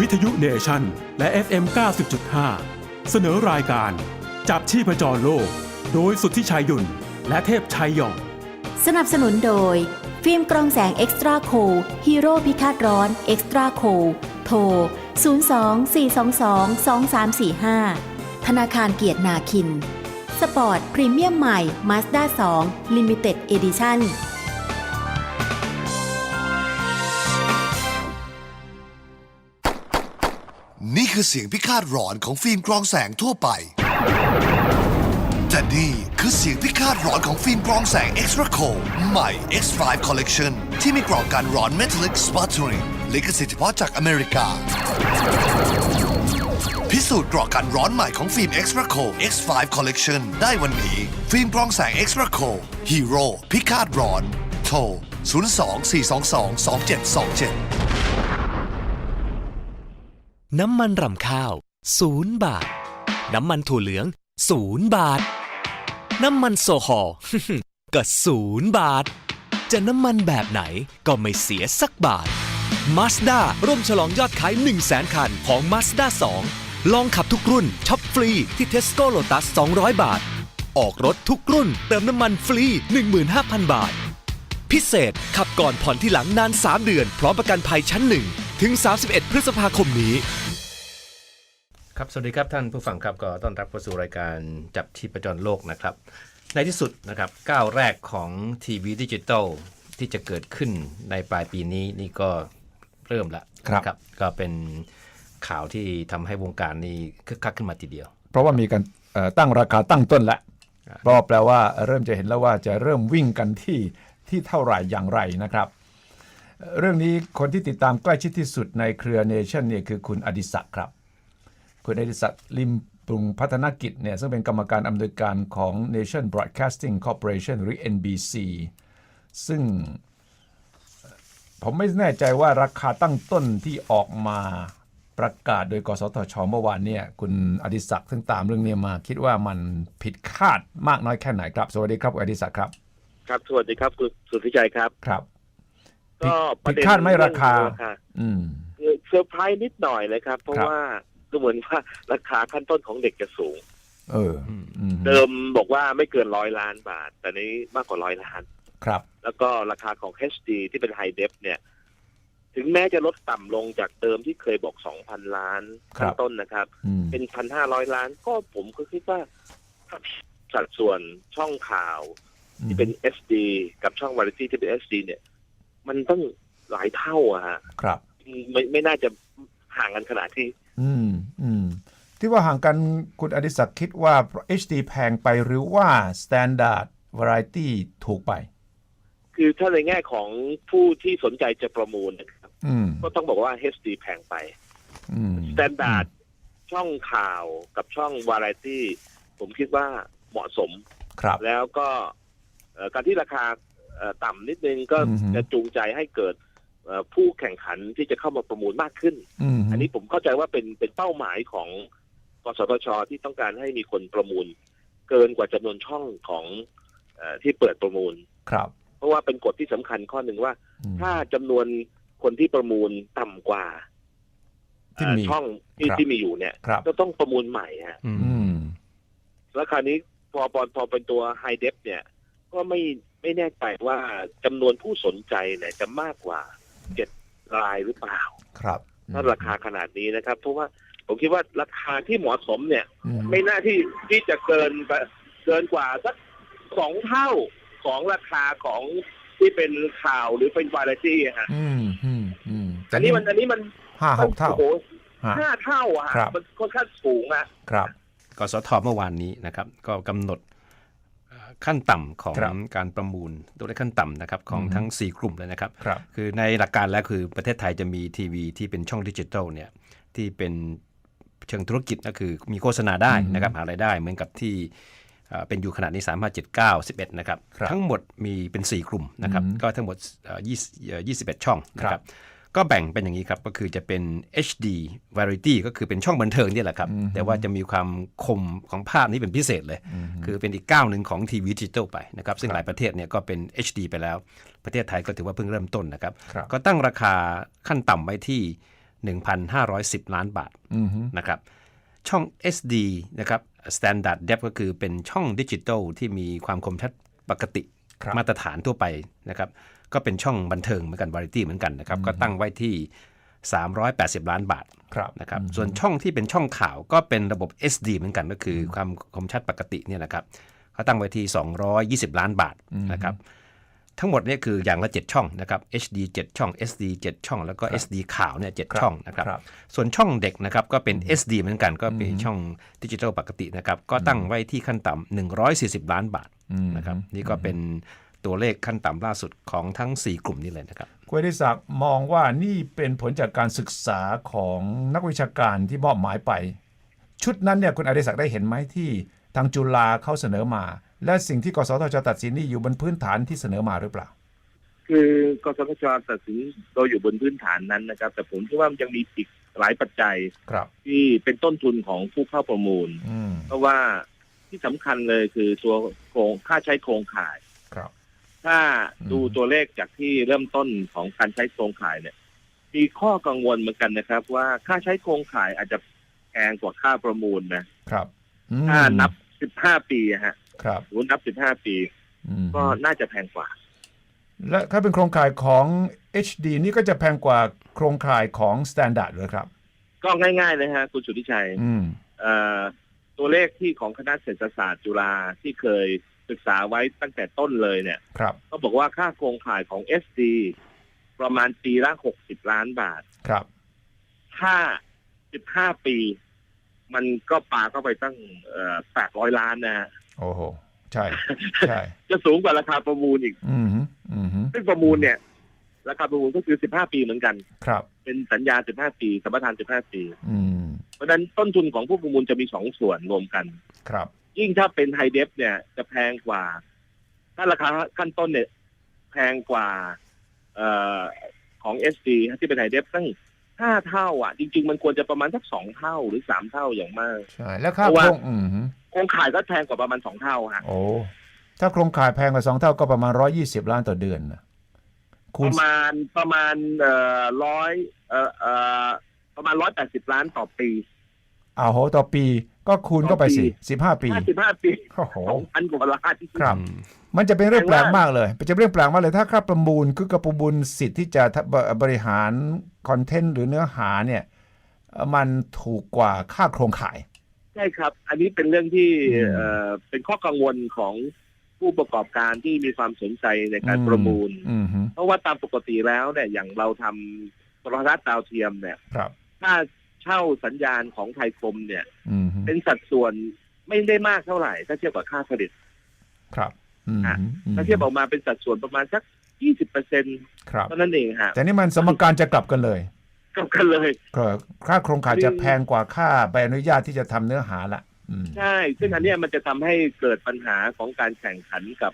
วิทยุเนชั่น และ FM 90.5 เสนอรายการ จับชีพจรโลก โดยสุทธิชัยหยุ่นและเทพชัยหย่องสนับสนุนโดย ฟิล์มกรองแสงเอ็กซ์ตร้าโคฮีโร่พิฆาตร้อนเอ็กซ์ตร้าโคโทร 02-422-2345 ธนาคารเกียรตินาคิน สปอร์ตพรีเมียมใหม่ Mazda 2 Limited Edition นี่ คือเสียงพิฆาตหลอนของฟิล์มกรองแสงทั่วไป แต่นี่คือเสียงพิฆาตหลอนของฟิล์มกรองแสง Extra Cold ใหม่ X5 Collection ที่มีกรองการร้อน Metallic Sputtering ลิขสิทธิ์เฉพาะจากอเมริกา พิสูจน์กรองการร้อนใหม่ของฟิล์ม Extra Cold X5 Collection ได้วันนี้ ฟิล์มกรองแสง Extra Cold Hero พิฆาตร้อน โทร 02-422-2727 น้ำมันรำข้าว 0 บาท น้ำมันถั่วเหลือง 0 บาท น้ำมันโซฮอล์ก็ 0 บาท จะน้ำมันแบบไหนก็ไม่เสียสักบาท Mazda ร่วมฉลองยอดขาย 1 0 0 0 0แคันของ Mazda 2 ลองขับทุกรุ่นช็อปฟรีที่ Tesco Lotus 200 บาท ออกรถทุกรุ่น เติมน้ำมันฟรี 15,000 บาท พิเศษขับก่อนผ่อนที่หลังนาน 3 เดือน พร้อมประกันภัยชั้น1ถึง 31 พฤษภาคมนี้ ครับ สวัสดีครับท่านผู้ฟังครับก็ต้อนรับเข้าสู่รายการจับชีพจรโลกนะครับ ในที่สุดนะครับก้าวแรกของทีวีดิจิตอลที่จะเกิดขึ้นในปลายปีนี้นี่ก็เริ่มละครับนะก็เป็นข่าวที่ทำให้วงการนี้คึกคักขึ้นมาทีเดียว เพราะว่ามีการเอ่อตั้งราคาตั้งต้นแล้วเพราะว่าแปลว่าเริ่มจะเห็นแล้วว่าจะเริ่มวิ่งกันที่ที่เท่าไหร่อย่างไรนะครับเอ่อเรื่องนี้คนที่ติดตามใกล้ชิดที่สุดในเครือเนชั่นเนี่ยคือคุณอดิศักดิ์ครับ คุณอดิศักดิ์ลิมปรุงพัฒนกิจเนี่ยซึ่งเป็นกรรมการอำนวยการของ Nation Broadcasting Corporation หรือ NBC ซึ่งเอ่อผมไม่แน่ใจว่าราคาตั้งต้นที่ออกมาประกาศโดยกสทช เมื่อวานเนี่ยคุณอดิศักดิ์ซึ่งตามเรื่องนี้มาคิดว่ามันผิดคาดมากน้อยแค่ไหนครับ สวัสดีครับคุณอดิศักดิ์ครับ ครับ สวัสดีครับคุณสุทธิชัยครับครับ ก็ปผิระดเด็นคาดไหม่ราคาเรื่องราคา อืมคือเซอร์ไพรส์นิดหน่อยเลยครับ เพราะครับว่า ดูเหมือนว่าราคาขั้นต้นของเด็กจะสูง เอออืมเดิมบอกว่าไม่เกินร้อยล้านบาท แต่นี้มากกว่าร้อยล้าน ครับ แล้วก็ราคาของ HD ที่เป็นไฮเดฟเนี่ย ถึงแม้จะลดต่ำลงจากเดิมที่เคยบอก2,000ล้านครัขั้บนต้นนะครับอืมเป็น1,500ล้าน ก็ผมก็คิดว่าถ้าสัดส่วนช่องข่าวที่เป็น SD กับช่องวาไรตี้ที่เป็น SD เนี่ย มันต้องหลายเท่าอะฮะครับไม่ไม่น่าจะห่างกันขนาดที่ อืมอืมที่ว่าห่างกันคุณอดิศักดิ์คิดว่า HD แพงไปหรือว่า Standard Variety ถูกไป คือถ้าในแง่ของผู้ที่สนใจจะประมูลนะครับอืมก็ต้องบอกว่า HD แพงไปอืม Standard ช่องข่าวกับช่องวาไรตี้ ผมคิดว่าเหมาะสม ครับ แล้วก็เอ่อการที่ราคาเอ่อต่ำนิดนึงก็อือฮึ จะจูงใจให้เกิดเอ่อ ผู้แข่งขันที่จะเข้ามาประมูลมากขึ้นอืมอันนี้ผมเข้าใจว่าเป็นเป็นเป้าหมายของกสทชที่ต้องการให้มีคนประมูล เกินกว่าจำนวนช่องของเออที่เปิดประมูลครับ เพราะว่าเป็นกฎที่สำคัญข้อหนึ่งว่าอืมถ้าจำนวนคนที่ประมูลต่ำกว่าที่เอ่อมีช่องที่ครับที่มีอยู่เนี่ยครับก็ต้องประมูลใหม่ฮะอืมอืมแล้วคราวนี้พอพอพอเป็นตัวไฮเดฟเนี่ย ก็ไม่ไม่แน่ใจว่าจำนวนผู้สนใจเนี่ยจะมากกว่า เจ็ดรายหรือเปล่า ครับ ถ้าราคาขนาดนี้นะครับ เพราะว่าผมคิดว่าราคาที่เหมาะสมเนี่ย อืม ไม่น่าที่ที่จะเกินไปเกินกว่าสักสองเท่าของราคาของที่เป็นข่าวหรือเป็นวาไรตี้อะฮะอืมอืมอืมอันนี้มันอันนี้มันห้าหกเท่าโอ้โหฮะ ห้าเท่าอะฮะครับ มันค่อนข้างสูงอะ ครับ กสทเมื่อวานนี้นะครับ ก็กำหนดเอ่อ ขั้นต่ำของครับการประมูลตัวเลขขั้นต่ำนะครับของอืมทั้ง 4 กลุ่มเลยนะครับครับคือในหลักการแล้วคือประเทศไทยจะมีทีวีที่เป็นช่องดิจิทัลเนี่ยที่เป็นเชิงธุรกิจก็คือมีโฆษณาได้นะครับหารายได้เหมือนกับที่เอ่อเป็นอยู่ขนาดนี้ 3 5 7 9 11 นะครับครับ ทั้งหมดมีเป็น 4 กลุ่มนะครับอืมก็ทั้งหมดเอ่อ20เอ่อ21 ช่องนะคครัรับบ ก็แบ่งเป็นอย่างนี้ครับ ก็คือจะเป็น HD Variety ก็คือเป็นช่องบันเทิงเนี่ยแหละครับ แต่ว่าจะมีความคมของภาพนี้เป็นพิเศษเลย คือเป็นอีกก้าวหนึ่งของทีวีดิจิทัลไปนะครับ ซึ่งหลายประเทศเนี่ยก็เป็น HD ไปแล้ว ประเทศไทยก็ถือว่าเพิ่งเริ่มต้นนะครับครับก็ตั้งราคาขั้นต่ำไว้ที่ 1,510 ล้านบาทอืมฮึนะครับ ช่อง SD นะครับ Standard Depth ก็คือเป็นช่องดิจิตอลที่มีความคมชัดปกติครับมาตรฐานทั่วไปนะครับ ก็เป็นช่องบันเทิงเหมือนกันวาไรตี้เหมือนกันนะครับ ก็ตั้งไว้ที่ 380 ล้านบาทครับนะครับส่วนช่องที่เป็นช่องข่าวก็เป็นระบบ SD เหมือนกันก็คือความคมชัดปกติเนี่ยนะครับเขาตั้งไว้ที่ 220 ล้านบาทนะครับทั้งหมดเนี่ยคืออย่างละ 7 ช่องนะครับ HD 7 ช่อง SD 7 ช่อง แล้วก็ SD ข่าวเนี่ย7ช่องนะครับครับส่วนช่องเด็กนะครับก็เป็น SD เหมือนกันก็เป็นช่องดิจิทัลปกตินะครับก็ตั้งไว้ที่ขั้นต่ำ140 ล้านบาทนะครับนี่ก็เป็น ตัวเลขขั้นต่ำล่าสุดของทั้ง 4 กลุ่มนี้เลยนะครับคุณอดิศักดิ์มองว่านี่เป็นผลจากการศึกษาของนักวิชาการที่มอบหมายไป ชุดนั้นเนี่ยคุณอดิศักดิ์ได้เห็นไหมที่ทางจุฬาเขาเสนอมา และสิ่งที่กสทชตัดสินนี่อยู่บนพื้นฐานที่เสนอมาหรือเปล่า คือกสทชตัดสินโดยอยู่บนพื้นฐานนั้นนะครับ แต่ผมคิดว่ามันยังมีอีกหลายปัจจัยครับที่เป็นต้นทุนของผู้เข้าประมูลอืมเพราะว่าที่สำคัญเลยคือตัวโครงค่าใช้โครงข่ายครับ ถ้าดูอืมตัวเลขจากที่เริ่มต้นของการใช้โครงข่ายเนี่ยมีข้อกังวลเหมือนกันนะครับ ว่าค่าใช้โครงข่ายอาจจะแพงกว่าค่าประมูลนะครับอืมถ้านับ15ปีอะฮะครับสมมตินับ15ปีอืมก็น่าจะแพงกว่า และถ้าเป็นโครงข่ายของ HD นี่ก็จะแพงกว่าโครงข่ายของ Standard เลยครับ ก็ง่ายๆเลยฮะคุณสุทธิชัยอืมเอ่อตัวเลขที่ของคณะเศรษฐศาสตร์จุฬาที่เคย ศึกษาไว้ตั้งแต่ต้นเลยเนี่ยครับเขาบอกว่าค่าโครงข่ายของ SD ประมาณปีละ60ล้านบาทครับถ้า15ปี มันก็ปาเข้าไปตั้งเอ่อ800ล้านนะฮะโอ้โหใช่ใช่จะสูงกว่าราคาประมูลอีก อืมฮึอืมฮึซึ่งประมูลเนี่ยราคาประมูลก็คือ15ปีเหมือนกัน ครับ เป็นสัญญา15ปีสัมปทาน15ปี อืม เพราะฉะนั้นต้นทุนของผู้ประมูลจะมีสองส่วนรวมกัน ครับ ยิ่งถ้าเป็นไฮเดฟเนี่ยจะแพงกว่า ถ้าราคาขั้นต้นเนี่ย แพงกว่าเอ่อของ SD ที่เป็นไฮเดฟตั้งห้าเท่าอะ จริง ๆ มันควรจะประมาณสักสองเท่าหรือสามเท่าอย่างมากใช่แล้วค่าเพราะโคว่ารงอืมฮึโครงข่ายก็แพงกว่าประมาณสองเท่าฮะโอ้ถ้าโครงข่ายแพงกว่าสองเท่าก็ประมาณร้อยี่สิบล้านต่อเดือนนะปคูณระมาณประมาณเอ่อร้อยเอ่อเอ่อประมาณร้อยแปดสิบล้านต่อปีอ้าวโหต่อปี ก็คูณเข้าไปสิต่อปีสิบห้าปีห้าสิบห้าปีโอ้โหสองพันกว่าล้านครับ มันจะเป็นเรื่องแปลกมากเลยเป็นจะเป็นเรื่องแปลกมากเลยถ้าค่าประมูลคือกระประมูลสิทธิ์ที่จะทะบบริหารคอนเทนต์หรือเนื้อหาเนี่ยเอ่อมันถูกกว่าค่าโครงข่ายใช่ครับ อันนี้เป็นเรื่องที่อืมเอ่อเป็นข้อกังวลของผู้ประกอบการที่มีความสนใจในการประมูลอืมฮึเพราะว่าตามปกติแล้วเนี่ยอย่างเราทำโทรทัศน์ดาวเทียมเนี่ยครับถ้า เช่าสัญญาณของไทยคมเนี่ยอืมฮึเป็นสัดส่วนไม่ได้มากเท่าไหร่ ถ้าเทียบกับค่าผลิต ครับอืมอะฮึอืมถ้าเทียบออกมาเป็นสัดส่วนประมาณสักยี่สิบเปอร์เซ็นต์ครับเท่านั้นเองฮะแต่นี่มันสมการจะกลับกันเลยกับกันเลยก็ค่าโครงข่ายจะแพงกว่าค่าใบอนุญาตที่จะทำเนื้อหาละอืมใช่ ซึ่งอันเนี้ยมันจะทำให้เกิดปัญหาของการแข่งขันกับ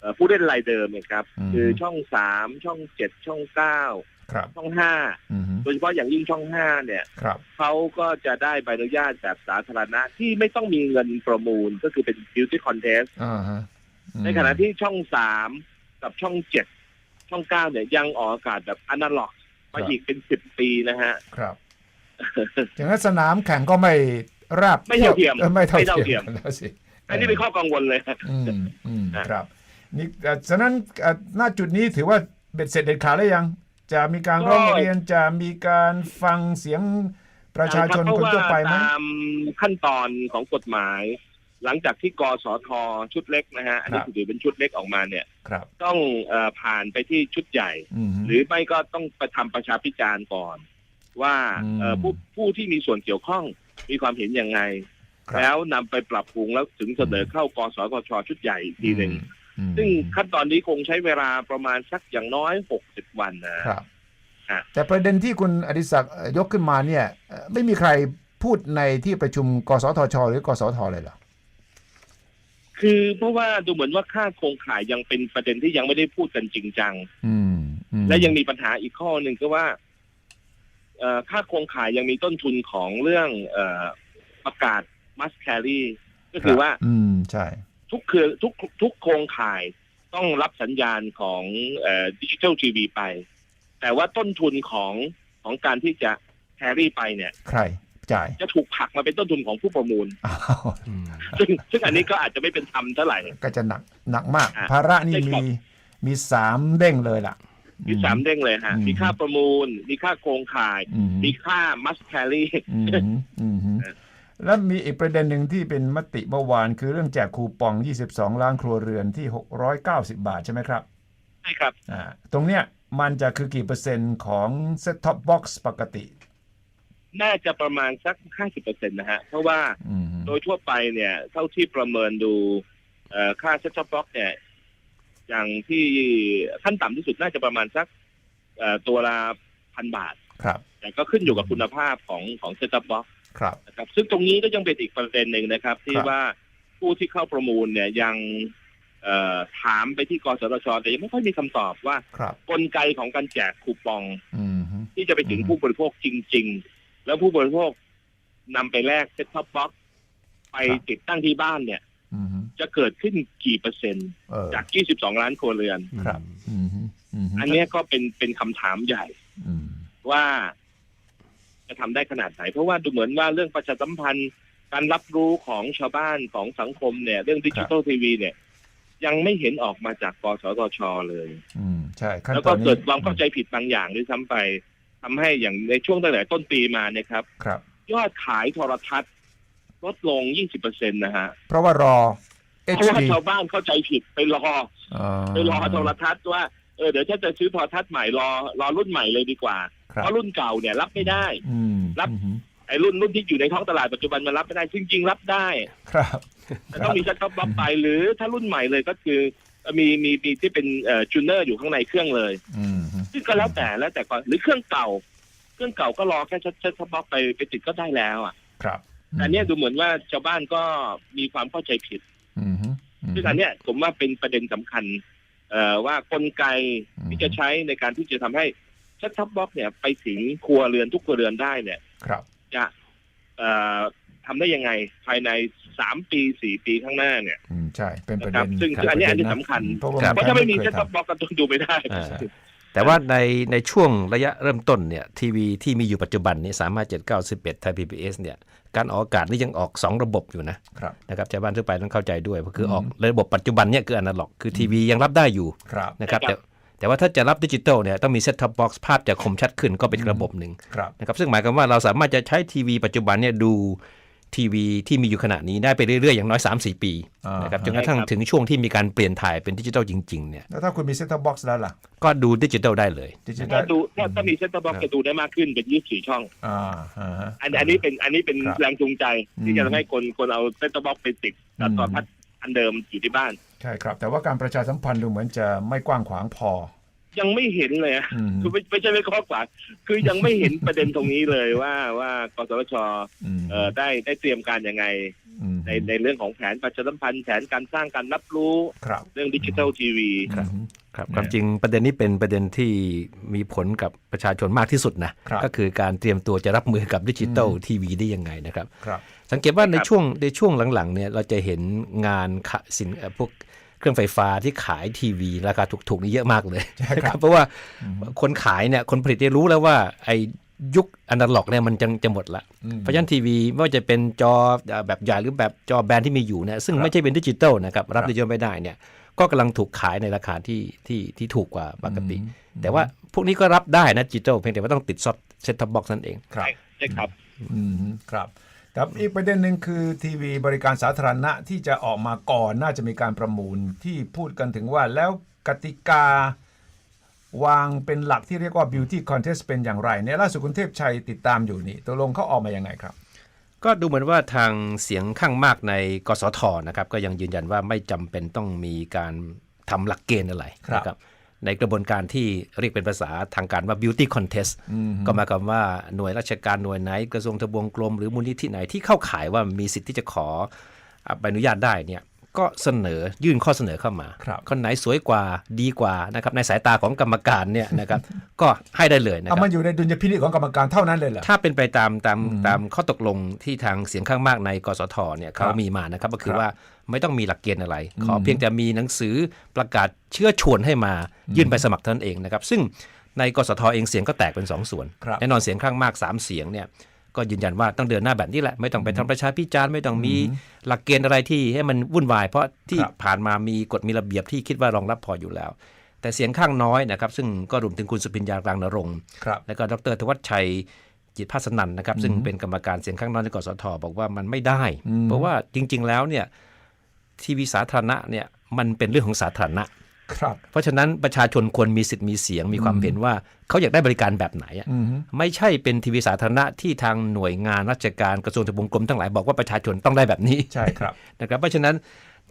เอ่อผู้เล่นรายเดิมนะครับ คือช่องสามช่องเจ็ดช่องเก้าครับ ช่องห้าอืมฮึโดยเฉพาะอย่างยิ่งช่องห้าเนี่ยครับเขาก็จะได้ใบอนุญาตแบบสาธารณะที่ไม่ต้องมีเงินประมูลก็คือเป็น beauty contest อ่าฮะอืมในขณะที่ช่องสามกับช่องเจ็ดช่องเก้าเนี่ยยังออกอากาศแบบอนาล็อกมาอีกเป็นสิบปีนะฮะ ครับอย่างนั้นสนามแข่งก็ไม่ราบไม่เท่าเทียมออไม่เท่าไม่เท่าเทีเทียยมมแล้วสิอันนี้เป็นข้อกังวลเลยอืมอืมอะครับนี่เอ่อฉะนั้นเอ่อหน้าจุดนี้ถือว่าเบ็ดเสร็จเด็ดขาดแล้วยัง จะมีการร้องเรียนจะมีการฟังเสียงประชาชนเพคนราะว่าทั่วไปไหมตามขั้นตอนของกฎหมาย หลังจากที่กสทชุดเล็กนะฮะอันนี้ถือเป็นชุดเล็กออกมาเนี่ยครับต้องเออผ่านไปที่ชุดใหญ่อืมหรือไม่ก็ต้องไปทำประชาพิจารณ์ก่อน ว่าอืมเอ่อผู้ผู้ที่มีส่วนเกี่ยวข้องมีความเห็นยังไงครับแล้วนำไปปรับปรุงแล้วถึงเสนอเข้ากสทชชุดใหญ่อีกทีหนึ่งอืม ซึ่งขั้นตอนนี้คงใช้เวลาประมาณสักอย่างน้อยหกสิบวันนะครับอะแต่ประเด็นที่คุณอดิศักดิ์เอ่อยกขึ้นมาเนี่ยเอ่อไม่มีใครพูดในที่ประชุมกสทช หรือกสทเลยเหรอคือเพราะว่าดูเหมือนว่าค่าโครงข่ายยังเป็นประเด็นที่ยังไม่ได้พูดกันจริงจังอืมอืมและยังมีปัญหาอีกข้อหนึ่งก็ว่าเอ่อค่าโครงข่ายยังมีต้นทุนของเรื่องเอ่อประกาศ must carry ก็คือว่า อืมใช่ ทุกเครือทุกทุกโครงข่ายต้องรับสัญญาณของดิจิทัลทีวีไป แต่ว่าต้นทุนของของการที่จะแครี่ไปเนี่ย ใครจ่ายจะถูกผลักมาเป็นต้นทุนของผู้ประมูลอ้าวอืมซึ่งซึ่งอันนี้ก็อาจจะไม่เป็นธรรมเท่าไหร่ ก็จะหนักหนักมากอะภาระนี่ใช่ครัมีบมีสามเด้งเลยล่ะ มีสามเด้งเลยฮะอืมมีค่าประมูล มีค่าโครงข่ายอืมมีค่ามัสแครี่อืมอืมอืม แล้วมีอีกประเด็นหนึ่งที่เป็นมติเมื่อวาน คือเรื่องแจกคูปอง 22 ล้านครัวเรือนที่ 690 บาทใช่ไหมครับใช่ครับอ่าตรงเนี้ยมันจะคือกี่เปอร์เซ็นต์ของ Set Top Box ปกติ น่าจะประมาณสักห้าสิบเปอร์เซ็นต์นะฮะ เพราะว่าอืมโดยทั่วไปเนี่ยเท่าที่ประเมินดูเอ่อค่าเซ็ตท็อปบ็อกเนี่ย อย่างที่ขั้นต่ำที่สุดน่าจะประมาณสักเอ่อตัวละพันบาท ครับ แต่ก็ขึ้นอยู่กับคุณภาพของของเซ็ตท็อปบ็อก ครับนะครับ ซึ่งตรงนี้ก็ยังเป็นอีกประเด็นหนึ่งนะครับ ที่ครับว่าผู้ที่เข้าประมูลเนี่ยยังเอ่อถามไปที่กสทชแต่ยังไม่ค่อยมีคำตอบว่าครับกลไกของการแจกคูปองอืมที่จะไปถึงอืมผู้บริโภคจริง ๆ แล้วผู้บริโภคนำไปแลกเซ็ตท็อปบ็อกไปติดตั้งที่บ้านเนี่ยอืมจะเกิดขึ้นกี่เปอร์เซ็นต์เออจาก 22 ล้านครัวเรือนครับอืมอืมอันเนี้ยก็เป็นเป็นคำถามใหญ่อืมว่า จะทำได้ขนาดไหน เพราะว่าดูเหมือนว่าเรื่องประชาสัมพันธ์ การรับรู้ของชาวบ้านของสังคมเนี่ย เรื่องดิจิทัลทีวีเนี่ย ยังไม่เห็นออกมาจากกสทชเลย อืมใช่ขั้นแล้วตก็อนนี้เกิดความเข้าใจผิดบางอย่างด้วยซ้ำไปทำให้อย่างในช่วงตั้งแต่ต้นปีมาเนี่ยครับ ครับ ยอดขายโทรทัศน์ลดลง 20%นะฮะ เพราะว่ารอเพราะว่า HD ชาวบ้านเข้าใจผิดไปรออ๋อไปรอโทรทัศน์ว่า เออเดี๋ยวถ้าจะซื้อโทรทัศน์ใหม่รอรอรุ่นใหม่เลยดีกว่าครับเพราะรุ่นเก่าเนี่ยรับไม่ได้อืมรับอืมไอ้รุ่นรุ่นที่อยู่ในท้องตลาดปัจจุบันมันรับไม่ได้จริงๆ รับได้ ครับแต่ต้องมีชัดท็อปบ็อกไปหรือถ้ารุ่นใหม่เลยก็คือมีมีมีที่เป็นเอ่อจูเนอร์อยู่ข้างในเครื่องเลยอืมซึ่งก็แล้วแต่แล้วแต่ก่อนหรือเครื่องเก่า เครื่องเก่าก็รอแค่ชัดชัดท็อปบ็อกไปไปติดก็ได้แล้วอะ ครับแต่เนี้ยดูเหมือนว่าชาวบ้านก็มีความเข้าใจผิดอืมอืมซึ่งอันเนี้ยผมว่าเป็นประเด็นสำคัญเอ่อ ว่ากลไกอืมที่จะใช้ในการที่จะทำให้ชัดท็อปบ็อกเนี่ยไปถึงครัวเรือนทุกครัวเรือนได้เนี่ยครับจะเอ่อทำได้ยังไงภายในสามปีสี่ปีข้างหน้าเนี่ยอืมใช่ เป็นประนะคเด็รับนซึ่งซึ่งอันเนี้ยอันนี้สำคัญ เพราะว่าครับเพราะถ้าไม่มีเคชัยดท็อปทำบ็อกก็ดูไม่ได้อ่า แต่ว่าในในช่วงระยะเริ่มต้นเนี่ยทีวีที่มีอยู่ปัจจุบันนี้สามารถเจ็ดเก้าสิบเอ็ดไทยพีบีเอสเนี่ยการออกอากาศนี่ยังออก 2 ระบบอยู่นะครับนะครับชาวบ้านทั่วไปต้องเข้าใจด้วยเพราะคือออกระบบปัจจุบันเนี่ยคืออนาล็อก คือทีวียังรับได้อยู่ครับนะครับแต่แต่ว่าถ้าจะรับดิจิตอลเนี่ยต้องมีเซ็ตท็อปบ็อกซ์ภาพจะคมชัดขึ้นก็เป็นอีกระบบหนึ่งครับนะครับซึ่งหมายความว่าเราสามารถจะใช้ทีวีปัจจุบันเนี่ยดู ทีวีที่มีอยู่ขณะนี้ได้ไปเรื่อยๆ อย่างน้อย 3-4 ปีอ่านนะครับจนกระทั่งถึงช่วงที่มีการเปลี่ยนถ่ายเป็นดิจิทัลจริงๆเนี่ยแล้วถ้าคุณมีเซ็ตท็อปบ็อกซ์แล้วล่ะ ก็ดูดิจิทัลได้เลยดิจิทัถ้าลดูถ้าถ้ามีเซ็ตท็อปบ็อกจะดูได้มากขึ้นเป็นยี่สิบสี่ช่องอ่าอ่าฮะอันอันนี้เป็นอันนี้เป็นครับแรงจูงใจอืที่มจะทำให้คนคนเอาเซ็ตท็อปบ็อกไปติดกับอืมต่อพัดอันเดิมอยู่ที่บ้าน ใช่ครับ แต่ว่าการประชาสัมพันธ์ดูเหมือนจะไม่กว้างขวางพอ ยังไม่เห็นเลยอะอืมคือไม่ไม่ใช่ไม่ข้อกว่าคือยังไม่เห็นประเด็นตรงนี้เลยว่าว่ากสทชอืมเอ่อได้ได้เตรียมการยังไงอืมในในเรื่องของแผนประชาสัมพันธ์แผนการสร้างการรับรู้ครับ เรื่องดิจิทัลทีวี ครับ ครับเนี่ยความจริงประเด็นนี้เป็นประเด็นที่มีผลกับประชาชนมากที่สุดนะครับ ก็คือการเตรียมตัวจะรับมือกับดิจิตอลทีวีได้ยังไงนะครับ ครับ สังเกตว่าในครับ ช่วงในช่วงหลังๆเนี่ยเราจะเห็นงานขะสินเอ่อพวก เครื่องไฟฟ้าที่ขายทีวีราคาถูกๆนี่เยอะมากเลยใช่ครับเพราะว่าคนขายเนี่ยคนผลิตได้รู้แล้วว่าไอ้ยุคอนาล็อกเนี่ยมันจะจะหมดละอืมเพราะฉะนั้นทีวีไม่ว่าจะเป็นจอแบบใหญ่หรือแบบจอแบนที่มีอยู่เนี่ยซึ่งครับไม่ใช่เป็นดิจิตอลนะครับรับครับดิจิตอลไม่ได้เนี่ยก็กำลังถูกขายในราคาที่ที่ที่ถูกกว่าปกติอืมแต่ว่าพวกนี้ก็รับได้นะดิจิตอลเพียงแต่ว่าต้องติดซอฟเซ็ตท็อปบ็อกซ์นั่นเอง ครับใช่ครับอืมครับ ครับอีกประเด็นหนึ่งคือทีวีบริการสาธารณะที่จะออกมาก่อนน่าจะมีการประมูลที่พูดกันถึงว่าแล้วกติกาวางเป็นหลักที่เรียกว่า beauty contest เป็นอย่างไรเนี่ยล่าสุดคุณเทพชัยติดตามอยู่นี่ตกลงเขาออกมายังไงครับ ก็ดูเหมือนว่าทางเสียงข้างมากในกสทนะครับ ก็ยังยืนยันว่าไม่จำเป็นต้องมีการทำหลักเกณฑ์อะไรครับนะครับ ในกระบวนการที่เรียกเป็นภาษาทางการว่า beauty contest อืมก็หมายความว่าหน่วยราชการหน่วยไหนกระทรวงทบวงกรมหรือมูลนิธิไหนที่เข้าข่ายว่ามีสิทธิ์ที่จะขออะใบอนุญาตได้เนี่ยก็เสนอยื่นข้อเสนอเข้ามาครับคนไหนสวยกว่าดีกว่านะครับในสายตาของกรรมการเนี่ยนะครับก็ให้ได้เลยนะคเอารับมันอยู่ในดุลยพินิจของกรรมการเท่านั้นเลยเหรอถ้าเป็นไปตามตามอืมตามข้อตกลงที่ทางเสียงข้างมากในกสทเนี่ยเขาครับมีมานะครับก็คือครับว่า ไม่ต้องมีหลักเกณฑ์อะไร ขออมเพียงแต่มีหนังสือประกาศเชื้อชวนให้มายื่นใบสมัครเท่านั้นเองนะครับ ซึ่งในกสทเองเสียงก็แตกเป็นสองส่วนครับแน่นอนเสียงข้างมาก 3 เสียงเนี่ยก็ยืนยันว่าต้องเดินหน้าแบบนี้แหละ ไม่ต้องไปทำประชาพิจารณ์ไม่ต้องมีหลักเกณฑ์อะไรที่ให้มันวุ่นวาย เพราะที่ครับผ่านมามีกฎมีระเบียบที่คิดว่ารองรับพออยู่แล้ว แต่เสียงข้างน้อยนะครับซึ่งก็รวมถึงคุณสุพิญญากลางนรงค์ครับแล้วก็ดรธวัชชัยจิตภาสนันนะครับซึ่งเป็นกรรมการเสียงข้างน้อยในกสทบอกว่ามันไม่ได้อืมเพราะว่าจริง ๆ แล้วเนี่ย ทีวีสาธารณะเนี่ยมันเป็นเรื่องของสาธารณะครับ เพราะฉะนั้นประชาชนควรมีสิทธิ์มีเสียงมีความเห็นว่าเขาอยากได้บริการแบบไหนอะอืมไม่ใช่เป็นทีวีสาธารณะที่ทางหน่วยงานราชการกระทรวงทบวงกรมทั้งหลายบอกว่าประชาชนต้องได้แบบนี้ใช่ครับนะครับ เพราะฉะนั้น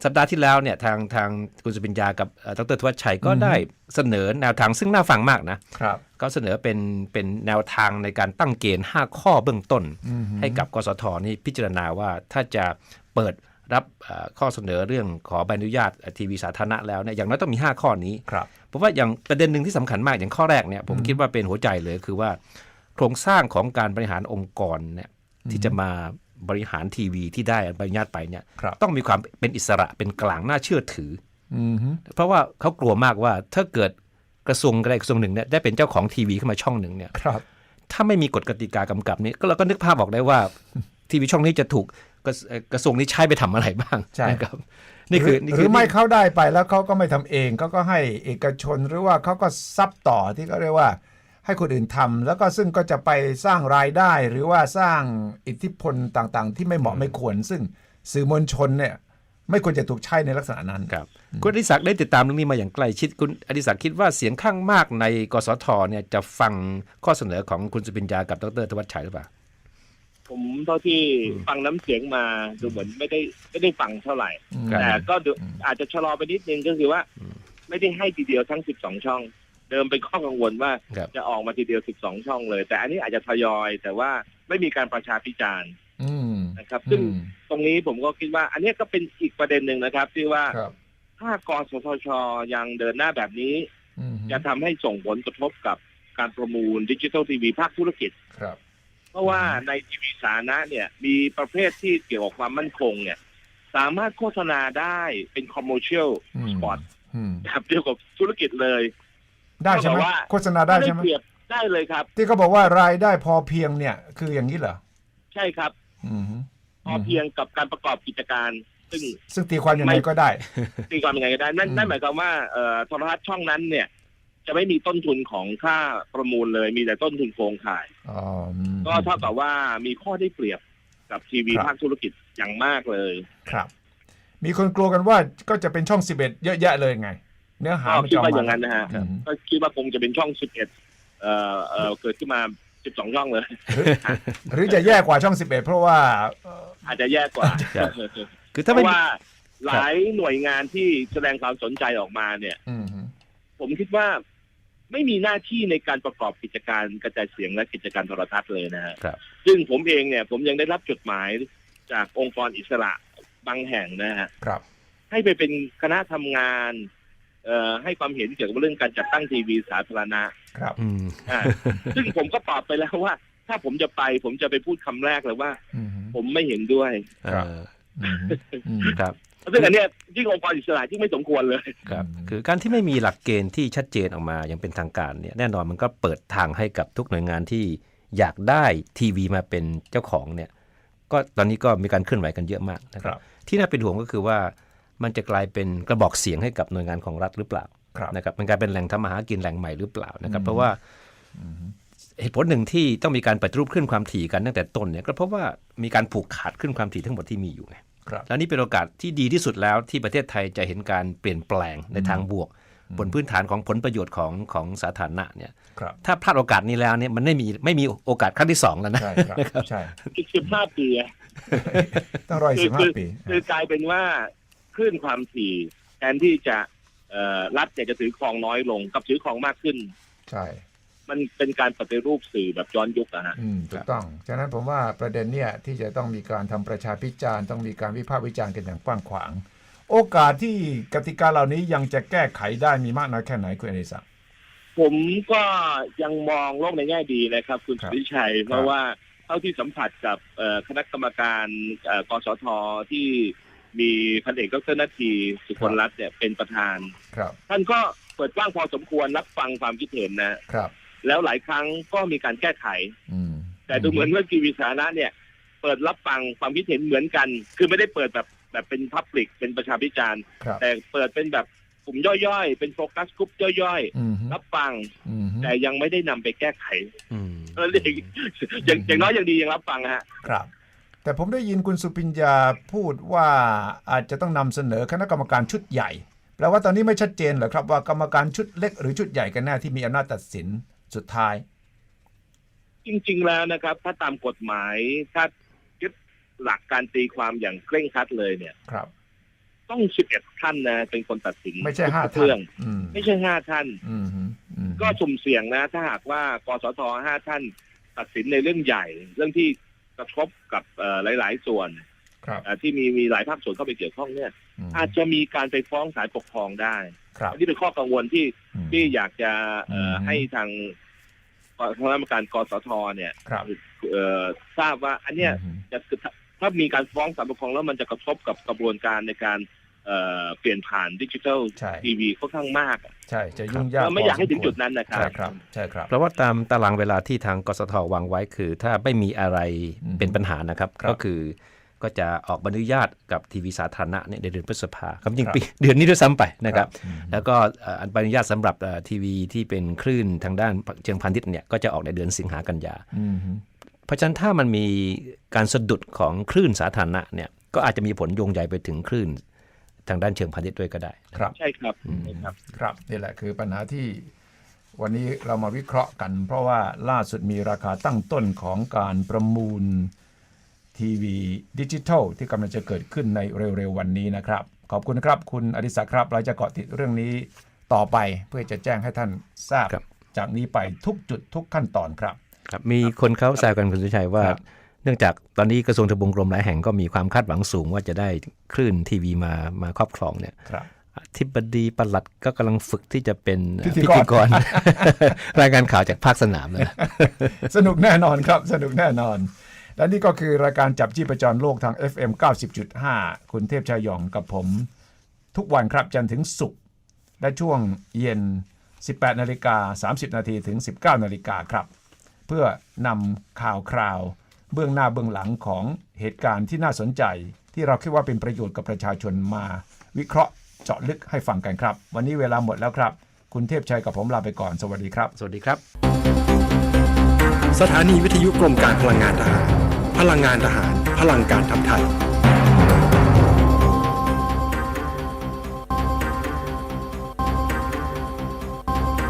สัปดาห์ที่แล้วเนี่ยทางทางคุณสุปิญญากับเอ่อดรทวัชชัยก็ได้เสนอแนวทางซึ่งน่าฟังมากนะครับก็เสนอเป็นเป็นแนวทางในการตั้งเกณฑ์ 5 ข้อเบื้องต้น ให้กับกสทนี่พิจารณาว่าถ้าจะเปิด รับเอ่อข้อเสนอเรื่องขอใบอนุญาตทีวีสาธารณะแล้วเนี่ยอย่างน้อยต้องมี 5 ข้อนี้ครับผมว่าอย่างประเด็นหนึ่งที่สำคัญมากอย่างข้อแรกเนี่ยผมคิดว่าเป็นหัวใจเลยคือว่า โครงสร้างของการบริหารองค์กรเนี่ยที่จะมาบริหารทีวีที่ได้ใบอนุญาตไปเนี่ยครับต้องมีความเป็นอิสระเป็นกลางน่าเชื่อถืออืมเพราะว่าเขากลัวมากว่าถ้าเกิดกระทรวงใดกระทรวงหนึ่งเนี่ยได้เป็นเจ้าของทีวีขึ้นมาช่องหนึ่งเนี่ยครับถ้าไม่มีกฎกติกากำกับนี้ก็เราก็นึกภาพออกได้ว่าทีวีช่องนี้จะถูก กระเอ่อกระทรวงนี้ใช้ไปทำอะไรบ้างใช่นะครับ นี่คือหรืนี่หคืรืออไม่เขาได้ไปแล้วเขาก็ไม่ทำเองเขาก็ให้เอกชนหรือว่าเขาก็ซับต่อที่เขาเรียกว่า ให้คนอื่นทำแล้วก็ซึ่งก็จะไปสร้างรายได้ หรือว่าสร้างอิทธิพลต่างๆ ที่ไม่เหมาะไม่ควร ซึ่งสื่อมวลชนเนี่ยไม่ควรจะถูกใช้ในลักษณะนั้นครับคุณอดิศักดิ์ได้ติดตามเรื่องนี้มาอย่างใกล้ชิดคุณอดิศักดิ์คิดว่าเสียงข้างมากในกสทเนี่ยจะฟังข้อเสนอของคุณสุปิญญากับดรธวัชชัยหรือเปล่า ผมเท่าที่ฟังน้ำเสียงมาดูเหมือนไม่ได้ไม่ได้ฟังเท่าไหร่ครับแต่ก็ดูอืมอาจจะชะลอไปนิดนึงก็คือว่า ไม่ได้ให้ทีเดียวทั้ง 12 ช่อง เดิมเป็นข้อกังวลว่าครับจะออกมาทีเดียว 12 ช่องเลย แต่อันนี้อาจจะทยอย แต่ว่าไม่มีการประชาพิจารณ์อืมนะครับ ซึ่งอืมตรงนี้ผมก็คิดว่า อันนี้ก็เป็นอีกประเด็นหนึ่งนะครับ ที่ว่าครับถ้ากสทชยังเดินหน้าแบบนี้อืมจะทำให้ส่งผลกระทบกับการประมูลดิจิทัลทีวีภาคธุรกิจครับ เพราะว่าในทีวีสาธารณะเนี่ยมีประเภทที่เกี่ยวกับความมั่นคงเนี่ย สามารถโฆษณาได้เป็นคอมเมอร์เชียลอืมสปอตอืมแบบเดียวกับธุรกิจเลย ได้ใช่ไหมก็บอกว่าโฆษณาได้ใช่ไหมเปรียบได้เลยครับ ที่เขาบอกว่ารายได้พอเพียงเนี่ย คืออย่างนี้เหรอ ใช่ครับอืมพอเพียงกับการประกอบกิจการ ซึ่งซึ่งตีความยังไงไม่ก็ได้ ตีความยังไงก็ได้ นั่นอืมนั่นหมายความว่าเอ่อโทรทัศน์ช่องนั้นเนี่ย จะไม่มีต้นทุนของค่าประมูลเลย มีแต่ต้นทุนโครงข่าย อ๋ออืมก็เท่ากับว่ามีข้อได้เปรียบกับทีวีครับภาคธุรกิจอย่างมากเลย ครับ มีคนกลัวกันว่าก็จะเป็นช่อง 11 เยอะแยะเลยไง เนื้อหาก็มันคิดจะออกว่ามาอย่างนั้นนะฮะ อืมก็คิดว่าคงจะเป็นช่อง 11 เอ่อเอ่อเกิดขึ้นมา 12 ช่องเลย หรือจะแย่กว่าช่อง 11 เพราะว่าเอ่ออาจจะแย่กว่าครับ คือเพถ้าไม่ราะมี ว่าหลายหน่วยงานที่แสดงความสนใจออกมาเนี่ย อืม ผมคิดว่าไม่มีหน้าที่ในการประกอบกิจการกระจายเสียงและกิจการโทรทัศน์เลยนะฮะครับซึ่งผมเองเนี่ย ผมยังได้รับจดหมายจากองค์กรอิสระบางแห่งนะฮะครับให้ไปเป็นคณะทำงานเอ่อให้ความเห็นเกี่ยวกับเรื่องการจัดตั้งทีวีสาธารณะ ครับอืมอ่าซึ่งผมก็ตอบไปแล้วว่า ถ้าผมจะไป ผมจะไปพูดคำแรกเลยว่าอืมผมไม่เห็นด้วย ครับเอออืมอืมครับ ซึ่งอันเนี้ยยิ่งองค์กรอิสระยิ่งไม่สมควรเลยครับอืมคือการที่ไม่มีหลักเกณฑ์ที่ชัดเจนออกมาอย่างเป็นทางการเนี่ยแน่นอนมันก็เปิดทางให้กับทุกหน่วยงานที่อยากได้ทีวีมาเป็นเจ้าของเนี่ยก็ตอนนี้ก็มีการเคลื่อนไหวกันเยอะมากนะคครัรับบที่น่าเป็นห่วงก็คือว่ามันจะกลายเป็นกระบอกเสียงให้กับหน่วยงานของรัฐหรือเปล่าครับนะครับมันกลายเป็นแหล่งทำมาหากินแหล่งใหม่หรือเปล่านะครับ เพราะว่าเหตุผลหนึ่งที่ต้องมีการปฏิรูปขึ้นความถี่กันตั้งแต่ต้นเนี่ยก็เพราะว่ามีการผูกขาดขึ้นความถี่ทั้งหมดที่มีอยู่ไงครับ แล้วนี่เป็นโอกาสที่ดีที่สุดแล้วที่ประเทศไทยจะเห็นการเปลี่ยนแปลงในทางบวก บนพื้นฐานของผลประโยชน์ของของสาธารณะเนี่ยครับถ้าพลาดโอกาสนี้แล้วเนี่ยมันไม่มีไม่มีโอกาสครั้งที่สองแล้วนะใช่ครับนะครับใช่อีกสิบห้าปีอะต้องรออีกคืสิบห้าคือปีคือกลายเป็นว่าคลื่นความถี่แทนที่จะเอ่อรัฐเนี่ยจะถือครองน้อยลงกับถือครองมากขึ้น ใช่ มันเป็นการปฏิรูปสื่อแบบย้อนยุคอะฮะอืมถูกต้อง ฉะนั้นผมว่าประเด็นเนี่ยที่จะต้องมีการทำประชาพิจารณ์ต้องมีการวิพากษ์วิจารณ์กันอย่างกว้างขวาง โอกาสที่กติกาเหล่านี้ยังจะแก้ไขได้มีมากน้อยแค่ไหนคุณอดิศักดิ์ผมก็ยังมองโลกในแง่ดีนะครับ คุณครัสุบริชัย เพครัราะบว่าเท่าที่สัมผัสกับเอ่อคณะกรรมการเอ่อกสทที่มีพันเอกดรนาทีสุคนรัตน์เนี่ยเป็นประธาน ครับ ท่านก็เปิดกว้างพอสมควรรับฟังความคิดเห็นนะครับ แล้วหลายครั้งก็มีการแก้ไขอืมแต่ดูเหมือนว่าทีวีสาธารณะเนี่ย เปิดรับฟังความคิดเห็นเหมือนกัน คือไม่ได้เปิดแบบแบบเป็นพับลิกเป็นประชาพิจารณ์ครับแต่เปิดเป็นแบบกลุ่มย่อยๆ เป็นโฟกัสกลุ่มย่อยอืมๆรับฟังอืมแต่ยังไม่ได้นำไปแก้ไขอืมเออเรียกอย่างอย่างน้อยอย่างดียังรับฟังฮะครับ แต่ผมได้ยินคุณสุปิญญาพูดว่าอาจจะต้องนำเสนอคณะกรรมการชุดใหญ่แปลว่าตอนนี้ไม่ชัดเจนเหรอครับว่ากรรมการชุดเล็กหรือชุดใหญ่กันแน่ที่มีอำนาจตัดสิน สุดท้าย จริง ๆ แล้วนะครับ ถ้าตามกฎหมายถ้ายึดหลักการตีความอย่างเคร่งครัดเลยเนี่ยครับ ต้อง11ท่านนะเป็นคนตัดสินไม่ใช่ห้าทุกท่าเรื่องนอืมไม่ใช่ห้าท่านอืมอืมก็สุ่มเสี่ยงนะ ถ้าหากว่ากสทห้าท่าน ตัดสินในเรื่องใหญ่ เรื่องที่กระทบกับเอ่อหลาย ๆ ส่วนครับเอ่อ ที่มีมีหลายภาคส่วนเข้าไปเกี่ยวข้องเนี่ยมอาจจะมีการไปฟ้องศาลปกครองได้ครับอันนี้เป็นข้อกังวลที่อืมที่อยากจะเอ่ออืมให้ทางคณะกรรมการกสทเนี่ยครับเอ่อทราบว่า อันเนี้ยอืมจะถ้ามีการฟ้องศาลปกครองแล้วมันจะกระทบกับกระบวนการในการเอ่อเปลี่ยนผ่านดิจิทัลใช่ทีวีค่อนข้างมากอะใช่จะยุ่งยากเราไม่อยากให้ถึงพสควรจุดนั้นนะครับใช่ครับใช่ครับ เพราะว่าตามตารางเวลาที่ทางกสทวางไว้คือ ถ้าไม่มีอะไรอืมเป็นปัญหานะครับครับก็คือ ก็จะออกใบอนุญาตกับทีวีสาธารณะเนี่ยในเดือนพฤษภาคมจริงครับปีเดือนนี้ด้วยซ้ำไปนะครับอืมแล้วก็เอ่อใบอนุญาตสำหรับเอ่อทีวีที่เป็นคลื่นทางด้านเชิงพาณิชย์เนี่ยก็จะออกในเดือนสิงหากันยาอืมเพราะฉะนั้นถ้ามันมีการสะดุดของคลื่นสาธารณะเนี่ยก็อาจจะมีผลโยงใหญ่ไปถึงคลื่นทางด้านเชิงพาณิชย์ด้วยก็ได้ ครับใช่ครับใช่ครับครับนี่แหละคือปัญหาที่วันนี้เรามาวิเคราะห์กัน เพราะว่าล่าสุดมีราคาตั้งต้นของการประมูล ทีวีดิจิทัลที่กำลังจะเกิดขึ้นในเร็วๆ วันนี้นะครับ ขอบคุณนะครับ คุณอดิศักดิ์ครับ เราจะเกาะติดเรื่องนี้ต่อไปเพื่อจะแจ้งให้ท่านทราบ ครับ จากนี้ไปทุกจุดทุกขั้นตอนครับ ครับมีคนเขาแซวกันคุณสุชัยว่า ครับ เนื่องจากตอนนี้กระทรวงทบวงกรมหลายแห่งก็มีความคาดหวังสูงว่าจะได้คลื่นทีวีมามาครอบครองเนี่ยครับทิบดีปลัดก็กำลังฝึกที่จะเป็นพิธีพิกรธีกร รายงานข่าวจากภาคสนามเลยนะ สนุกแน่นอนครับ สนุกแน่นอน และนี่ก็คือรายการจับจีประจรโลกทาง FM 90.5 คุณเทพชายหยองกับผม ทุกวันครับจันทร์ถึงศุกร์และช่วงเย็น 18นาฬิกา30 นาทีถึง 19นาฬิกาครับ เพื่อนำข่าวคราว เบื้องหน้าเบื้องหลังของเหตุการณ์ที่น่าสนใจ ที่เราคิดว่าเป็นประโยชน์กับประชาชนมา วิเคราะห์เจาะลึกให้ฟังกันครับ วันนี้เวลาหมดแล้วครับ คุณเทพชัยกับผมลาไปก่อนสวัสดีครับ สวัสดีครับ สถานีวิทยุกรมการพลังงานทหาร พลังงานทหาร พลังการทำไทย